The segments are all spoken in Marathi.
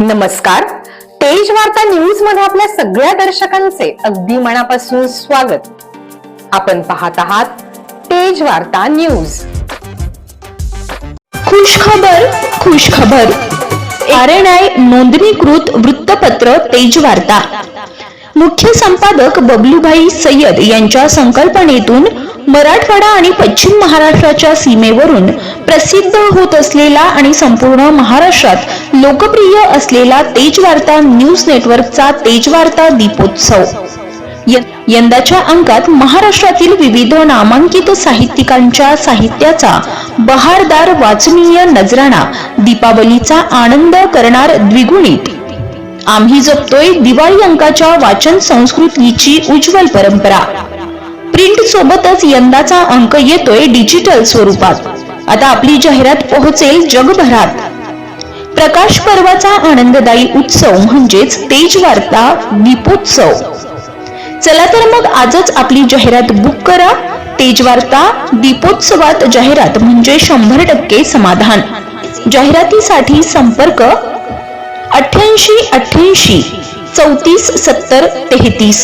नमस्कार. तेज वार्ता न्यूजमध्ये आपल्या सगळ्या दर्शकांचे अगदी मनापासून स्वागत. आपण पाहत आहात तेज वार्ता न्यूज खुश खबर खुश खबर आय नोंदणीकृत वृत्तपत्र तेज वार्ता. मुख्य संपादक बबलूभाई सय्यद यांच्या संकल्पनेतून मराठवाडा आणि पश्चिम महाराष्ट्राच्या सीमेवरून प्रसिद्ध होत असलेला आणि संपूर्ण महाराष्ट्रात लोकप्रिय असलेला तेजवार्ता न्यूज नेटवर्कचा तेजवार्ता दीपोत्सव. यंदाच्या अंकात महाराष्ट्रातील विविध नामांकित साहित्यिकांच्या साहित्याचा बहारदार वाचनीय नजराणा दीपावलीचा आनंद करणार द्विगुणित आम्ही जपतोय दिवाळी अंकाच्या वाचन संस्कृतीची उज्ज्वल परंपरा. प्रिंट सोबतच यंदाचा अंक येतोय डिजिटल स्वरूपात. आता आपली जाहिरात पोहोचेल जगभरात. प्रकाश पर्वाचा आनंददायी उत्सव म्हणजेच तेज वार्ता दीपोत्सव. चला तर मग आजच आपली जाहिरात बुक करा. तेजवार्ता दीपोत्सवात जाहिरात म्हणजे शंभर टक्के समाधान. जाहिरातीसाठी संपर्क अठ्ठ्याऐंशी अठ्ठ्याऐंशी चौतीस सत्तर तेहतीस.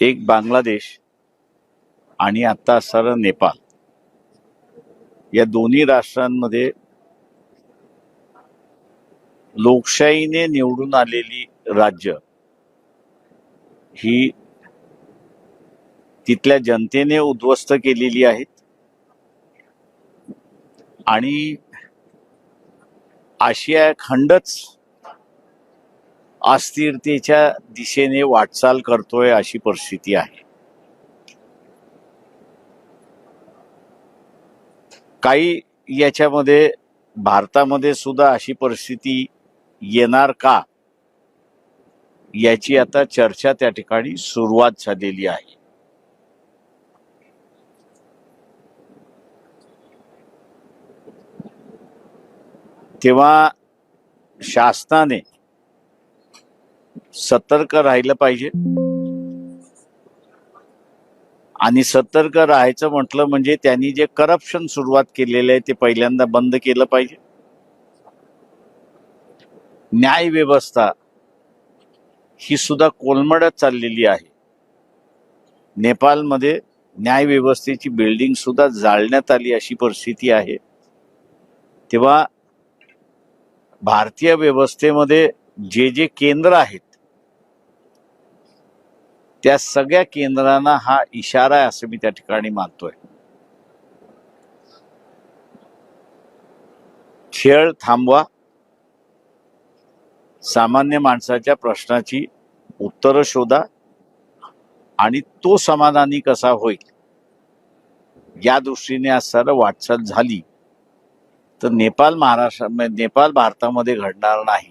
एक बांगलादेश आणि आता असणारा नेपाळ. या दोन्ही राष्ट्रांमध्ये लोकशाहीने निवडून आलेली राज्य ही तिथल्या जनतेने उद्ध्वस्त केलेली आहेत. आणि आशिया खंडच अस्थिरतेच्या दिशेने वाटचाल करतोय अशी परिस्थिती आहे. काही याच्यामध्ये भारतामध्ये सुद्धा अशी परिस्थिती येणार का? याची आता चर्चा त्या ठिकाणी सुरुवात झालेली आहे. तेव्हा शासनाने सतर्क राहिलं पाहिजे. आणि सतर्क राहायचं म्हटलं म्हणजे त्यांनी जे करप्शन सुरुवात केलेलं आहे ते पहिल्यांदा बंद केलं पाहिजे. न्याय व्यवस्था ही सुद्धा कोलमडत चाललेली आहे. नेपाळमध्ये न्याय व्यवस्थेची बिल्डिंग सुद्धा जाळण्यात आली अशी परिस्थिती आहे. तेव्हा भारतीय व्यवस्थेमध्ये जे जे केंद्र आहेत त्या सगळ्या केंद्रांना हा इशारा आहे असं मी त्या ठिकाणी मानतोय. खेळ थांबवा. सामान्य माणसाच्या प्रश्नाची उत्तरं शोधा आणि तो समाधानी कसा होईल या दृष्टीने आज सर वाटचाल झाली. तर नेपाळ महाराष्ट्र नेपाळ भारतामध्ये घडणार नाही.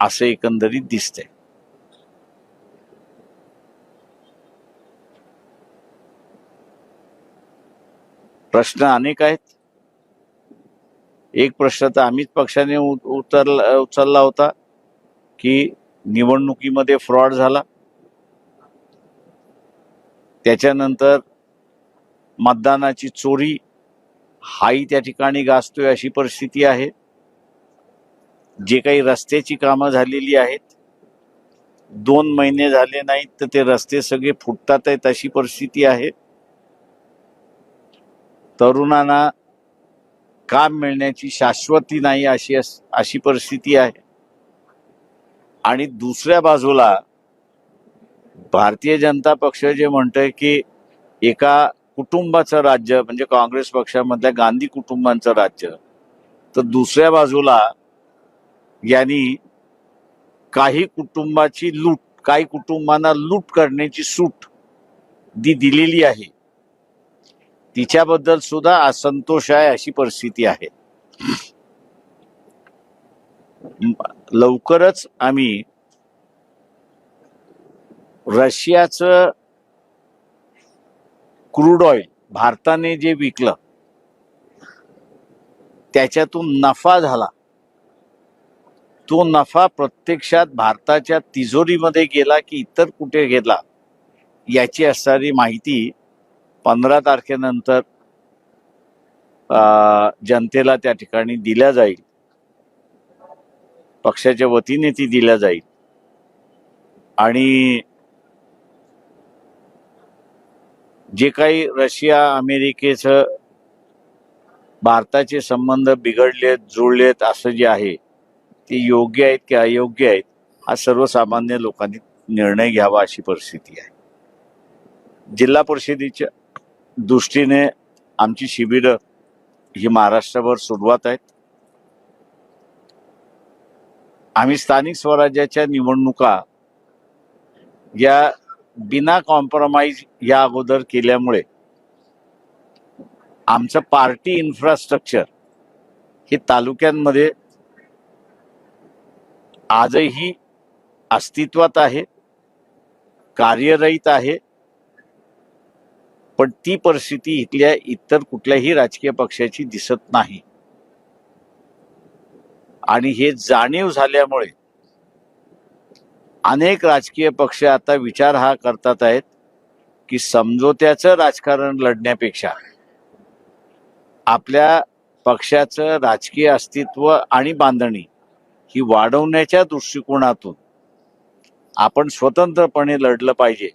असं एकंदरीत दिसते प्रश्न अनेक आहेत. एक प्रश्न तर आम्हीच पक्षाने उतरला उचलला होता की निवडणुकीमध्ये फ्रॉड झाला. त्याच्यानंतर मतदानाची चोरी हाही त्या ठिकाणी गाजतोय अशी परिस्थिती आहे. जे काही रस्त्याची कामं झालेली आहेत दोन महिने झाले नाहीत तर ते रस्ते सगळे फुटतात आहेत अशी परिस्थिती आहे. तरुणांना काम मिळण्याची शाश्वती नाही अशी अस- अशी परिस्थिती आहे. आणि दुसऱ्या बाजूला भारतीय जनता पक्ष जे म्हणतंय की एका कुटुंबाचं राज्य म्हणजे काँग्रेस पक्षामधल्या गांधी कुटुंबांचं राज्य तर दुसऱ्या बाजूला यांनी काही कुटुंबाची लूट काही कुटुंबांना लूट करण्याची सूट दी दिलेली आहे. तिच्याबद्दल सुद्धा असंतोष आहे अशी परिस्थिती आहे. लवकरच आम्ही रशियाचं क्रूड ऑइल भारताने जे विकलं त्याच्यातून नफा झाला. तो नफा प्रत्यक्षात भारताच्या तिजोरीमध्ये गेला की इतर कुठे गेला याची असणारी माहिती पंधरा तारखेनंतर जनतेला त्या ठिकाणी दिल्या जाईल. पक्षाच्या वतीने ती दिल्या जाईल. आणि जे काही रशिया अमेरिकेचं भारताचे संबंध बिघडलेत जुळलेत असं जे आहे ते योग्य आहेत की अयोग्य आहेत हा सर्वसामान्य लोकांनी निर्णय घ्यावा अशी परिस्थिती आहे. जिल्हा परिषदेच्या दृष्टीने आमची शिबिरं ही महाराष्ट्रभर सुरुवात आहेत. आम्ही स्थानिक स्वराज्याच्या निवडणुका या बिना कॉम्प्रोमाइज या अगोदर केल्यामुळे आमचं पार्टी इन्फ्रास्ट्रक्चर हे तालुक्यांमध्ये आजही अस्तित्वात आहे कार्यरहित आहे. पण ती परिस्थिती इथल्या इतर कुठल्याही राजकीय पक्षाची दिसत नाही. आणि हे जाणीव झाल्यामुळे अनेक राजकीय पक्ष आता विचार हा करतात आहेत की समझोत्याचं राजकारण लढण्यापेक्षा आपल्या पक्षाचं राजकीय अस्तित्व आणि बांधणी ही वाढवण्याच्या दृष्टिकोनातून आपण स्वतंत्रपणे लढलं पाहिजे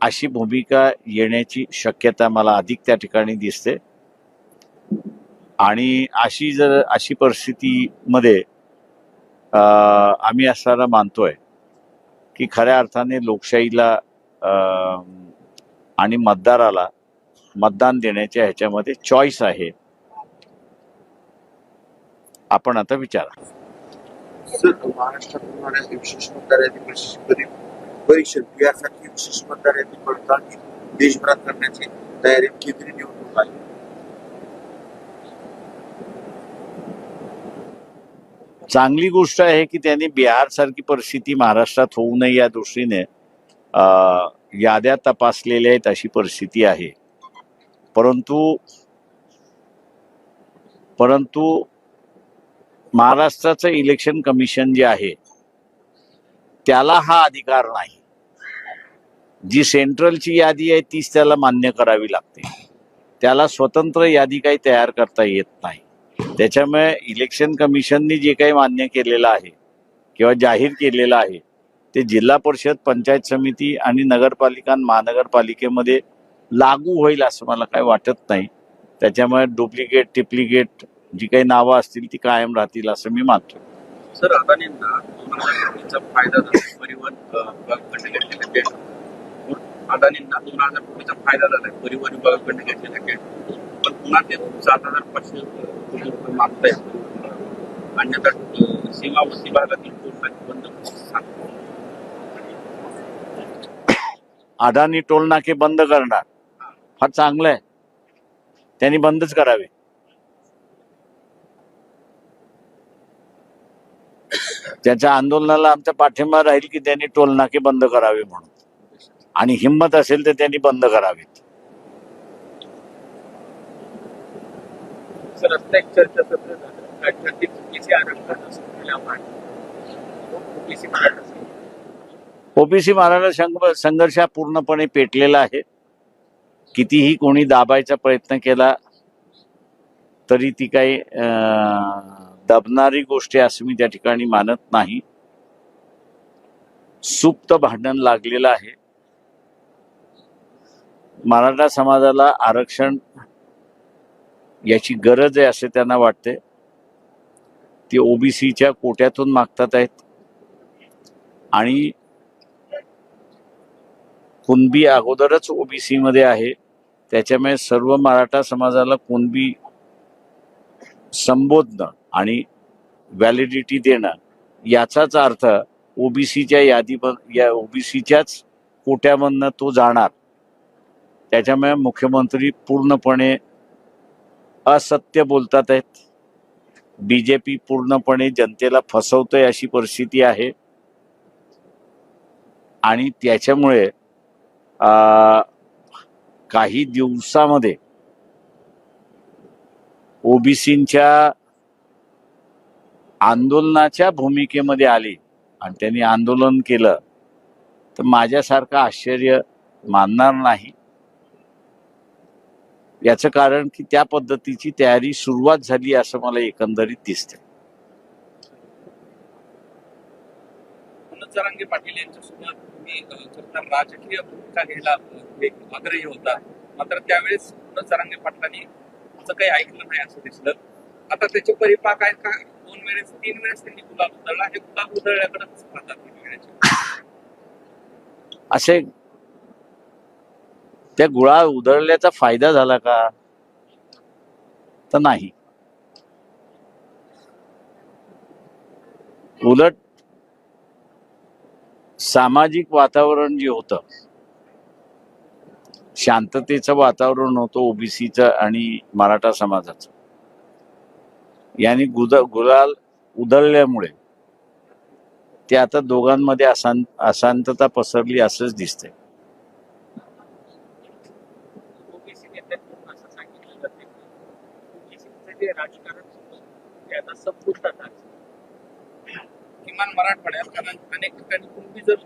अशी भूमिका येण्याची शक्यता मला अधिक त्या ठिकाणी दिसते. आणि अशी जर अशी परिस्थितीमध्ये आम्ही असताना मानतोय की खऱ्या अर्थाने लोकशाहीला आणि मतदाराला मतदान देण्याच्या ह्याच्यामध्ये चॉईस आहे. आपण आता विचारा. महाराष्ट्रात होणाऱ्या विशेष मतदार यादी परीक्षण यासाठी विशेष मतदार यादी पडताळणी देशभरात करण्याची तयारी केंद्रीय निवडणूक आहे चांगली गोष्ट आहे की त्यांनी बिहार सारखी परिस्थिती महाराष्ट्रात होऊ नये या दृष्टीने याद्या तपासलेल्या आहेत अशी परिस्थिती आहे. परंतु परंतु महाराष्ट्राचं इलेक्शन कमिशन जे आहे त्याला हा अधिकार नाही. जी सेंट्रलची यादी आहे तीच त्याला मान्य करावी लागते. त्याला स्वतंत्र यादी काही तयार करता येत नाही. त्याच्यामुळे इलेक्शन कमिशननी जे काही मान्य केलेलं आहे किंवा जाहीर केलेलं आहे ते जिल्हा परिषद पंचायत समिती आणि नगरपालिका महानगरपालिकेमध्ये लागू होईल असं मला काही वाटत नाही. त्याच्यामुळे डुप्लिकेट टिप्लिकेट जी काही नावं असतील ती कायम राहतील असं मी मानतो. सर अदानींना दोन हजार कोटीचा फायदा झाला परिवहन विभागाकडनं घेतलेला अदानींना दोन हजार कोटीचा फायदा परिवहन विभागाकडनं पण पुन्हा ते सात हजार पाचशे कोटी रुपये अन्यथा सीमावर्ती भागातील टोलनाके बंद अदानी टोल नाके बंद करणार. फार चांगलं आहे. त्यांनी बंदच करावे. त्याच्या आंदोलनाला आमचा पाठिंबा राहील की त्यांनी टोल नाके बंद करावे म्हणून. आणि हिंमत असेल तर त्यांनी बंद करावेत. सर एक चर्चासत्र झालं. राज्यातील ओबीसी आरक्षण ओबीसी मराठा ओबीसी मराठा संघ संघर्ष हा पूर्णपणे पेटलेला आहे. कितीही कोणी दाबायचा प्रयत्न केला तरी ती काही अं, दबणारी गोष्ट आहे असं मी त्या ठिकाणी मानत नाही. सुप्त भांडण लागलेलं आहे. मराठा समाजाला आरक्षण याची गरज आहे असे त्यांना वाटते. ते ओबीसीच्या कोट्यातून मागतात आहेत. आणि कुणबी अगोदरच ओबीसीमध्ये आहे. त्याच्यामुळे सर्व मराठा समाजाला कुणबी संबोधणं आणि व्हॅलिडिटी देणं याचाच अर्थ ओबीसीच्या यादी या ओबीसीच्याच कोट्यामधनं तो जाणार. त्याच्यामुळे मुख्यमंत्री पूर्णपणे असत्य बोलतात आहेत. बीजेपी पूर्णपणे जनतेला फसवतोय अशी परिस्थिती आहे. आणि त्याच्यामुळे काही दिवसामध्ये ओबीसींच्या आंदोलनाच्या भूमिकेमध्ये आली आणि त्यांनी आंदोलन केलं तर माझ्यासारखं आश्चर्य मानणार नाही. याचं कारण की त्या पद्धतीची तयारी सुरुवात झाली असं मला एकंदरीत दिसते जरांगे पाटील यांच्यासोबत तर राजकीय भूमिका घ्यायला हे आग्रही होता. मात्र त्यावेळेस जरांगे पाटलांनी असं काही ऐकलं नाही असं दिसलं. आता त्याचे परिपाक आहेत का? दोन वेळेस तीन वेळेस त्यांनी गुलाब उधळला. हे गुलाब उधळल्याकडे पाहतात असे त्या गुळा उधळल्याचा फायदा झाला का? तर नाही. उलट सामाजिक वातावरण जे होतं शांततेचं वातावरण होतं ओबीसीचं आणि मराठा समाजाचं. यांनी गुद गुलाल उधळल्यामुळे ते आता दोघांमध्ये अशांत अशांतता पसरली असंच दिसतंय ओबीसी नेत्यांकडून असं सांगितलं जाते की ओबीसीचं जे राजकारण होतं ते आता संपुष्टात आलं किमान मराठवाड्यात कारण अनेक ठिकाणी कुणबी जर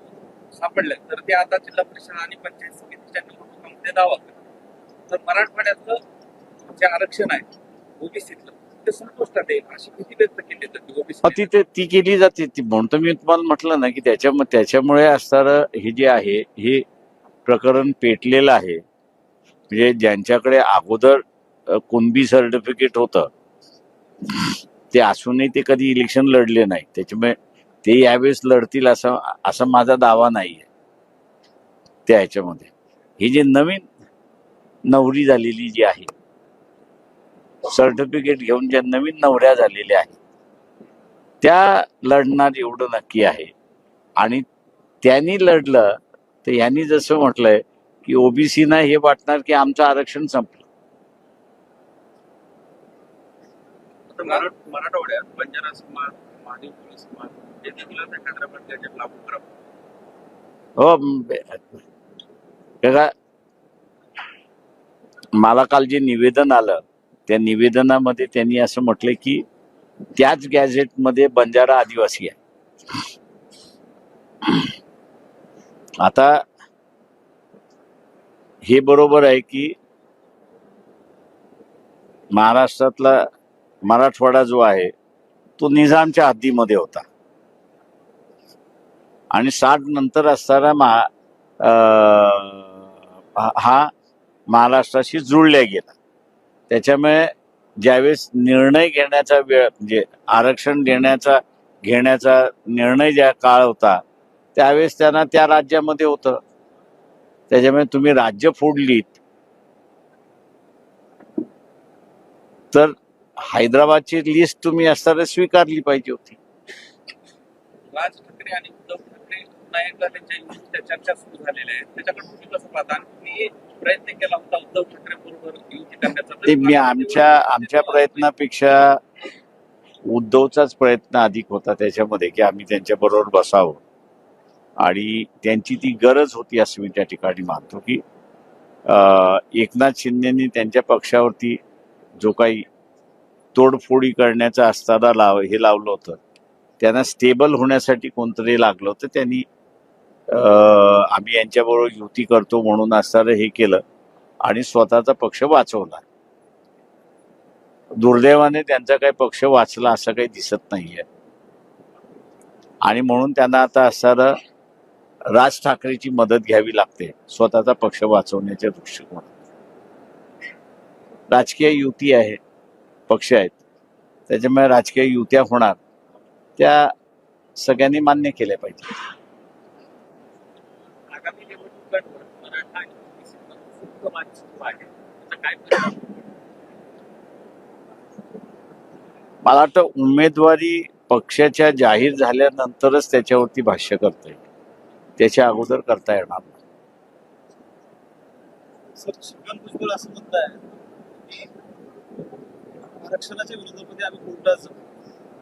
सापडल्या तर ते आता जिल्हा परिषद आणि पंचायत समितीच्या निवडणुकांमध्ये दावा करतात. तर मराठवाड्यातलं जे आरक्षण आहे ओबीसीतलं ते संपुष्टात येईल अशी भीती व्यक्त केली जाते ओबीसी ती ते ती केली जाते. ती म्हणतो मी तुम्हाला म्हटलं ना की त्याच्या त्याच्यामुळे असणारं हे जे आहे हे प्रकरण पेटलेलं आहे. म्हणजे ज्यांच्याकडे अगोदर अ, कुणबी सर्टिफिकेट होतं ते असूनही ते कधी इलेक्शन लढले नाही. त्याच्यामुळे ते यावेळेस लढतील असं असा माझा दावा नाही आहे त्या ह्याच्यामध्ये. ही जी नवीन नवरी झालेली जी आहे सर्टिफिकेट घेऊन ज्या नवीन नवऱ्या झालेल्या आहेत त्या लढणार एवढं नक्की आहे. आणि त्यांनी लढलं तर यांनी जसं म्हटलंय की ओबीसीना हे वाटणार की आमचं आरक्षण संपलं. आता मराठ मराठवाड्यात बंजारा समाज महादेव पोलीस समाज हे देखील आता हैदराबाद गॅजेट लागू करा. हो बघा मला काल जे निवेदन आलं त्या निवेदनामध्ये त्यांनी असं म्हटलं की त्याच गॅझेटमध्ये बंजारा आदिवासी आहे. आता हे बरोबर आहे की महाराष्ट्रातला मराठवाडा जो आहे तो निजामच्या हद्दीमध्ये होता. आणि साठ नंतर असताना महा अं, हा- हा महाराष्ट्राशी जुळल्या गेला. त्याच्यामुळे ज्यावेळेस निर्णय घेण्याचा वेळ म्हणजे आरक्षण देण्याचा घेण्याचा निर्णय ज्या काळ होता त्यावेळेस त्यांना त्या राज्यामध्ये होतं. त्याच्यामुळे तुम्ही राज्य फोडलीत. तर हैदराबादची लिस्ट तुम्ही असताना स्वीकारली पाहिजे होती. राज ठाकरे आणि उद्धव ठाकरे पुन्हा एकदा त्यांच्या चर्चा सुरू झालेल्या आहेत. त्याच्याकडे तुम्ही कसं पाहता? आणि तुम्ही प्रयत्न केला होता उद्धव ठाकरे बरोबर युती करण्याचा ते मी आमच्या आमच्या प्रयत्नापेक्षा उद्धवचाच प्रयत्न अधिक होता त्याच्यामध्ये की आम्ही त्यांच्या बरोबर बसावं. आणि त्यांची ती गरज होती असं मी त्या ठिकाणी मानतो की एकनाथ शिंदेनी त्यांच्या पक्षावरती जो काही तोडफोडी करण्याचा असताना लाव हे लावलं होतं. त्यांना स्टेबल होण्यासाठी कोणतरी लागलं होतं. त्यांनी आम्ही यांच्याबरोबर युती करतो म्हणून असताना हे केलं आणि स्वतःचा पक्ष वाचवला. दुर्दैवाने त्यांचा काही पक्ष वाचला असं काही दिसत नाहीये. आणि म्हणून त्यांना आता असताना राज ठाकरेची मदत घ्यावी लागते स्वतःचा पक्ष वाचवण्याच्या दृष्टिकोनात राजकीय युती आहे. पक्ष आहेत त्याच्यामुळे राजकीय युत्या होणार त्या सगळ्यांनी मान्य केल्या पाहिजे? मला वाटतं उमेदवारी पक्षाच्या जाहीर झाल्यानंतरच त्याच्यावरती भाष्य करता येईल त्याच्या अगोदर करता येणार नाही. सर छगन भुजबळ असं म्हणताय की आरक्षणाच्या विरोधामध्ये आम्ही कोर्टात जाऊ.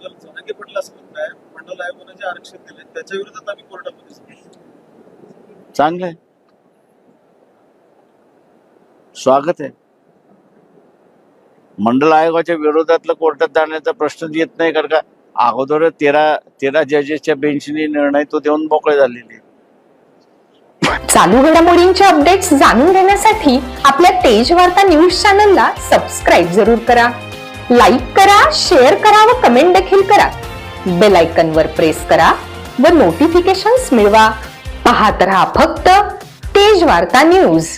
जर जनाके पडलं असं म्हणताय मंडल आयोगाने जे आरक्षण दिले त्याच्या विरोधात आम्ही कोर्टामध्ये जाऊ. चांगलं आहे स्वागत आहे. मंडल आयोगाच्या विरोधातलं कोर्टात जाण्याचा प्रश्न येत नाही कारण का अगोदर तेरा तेरा जजेसच्या बेंचने निर्णय तो देऊन मोकळे झालेले चालू घडामोडींचे अपडेट्स जाणून घेण्यासाठी आपल्या तेज वार्ता न्यूज चॅनलला सबस्क्राईब जरूर करा. लाईक करा शेअर करा व कमेंट देखील करा. बेल आयकन वर प्रेस करा व नोटिफिकेशन्स मिळवा. पाहत राहा फक्त तेज वार्ता न्यूज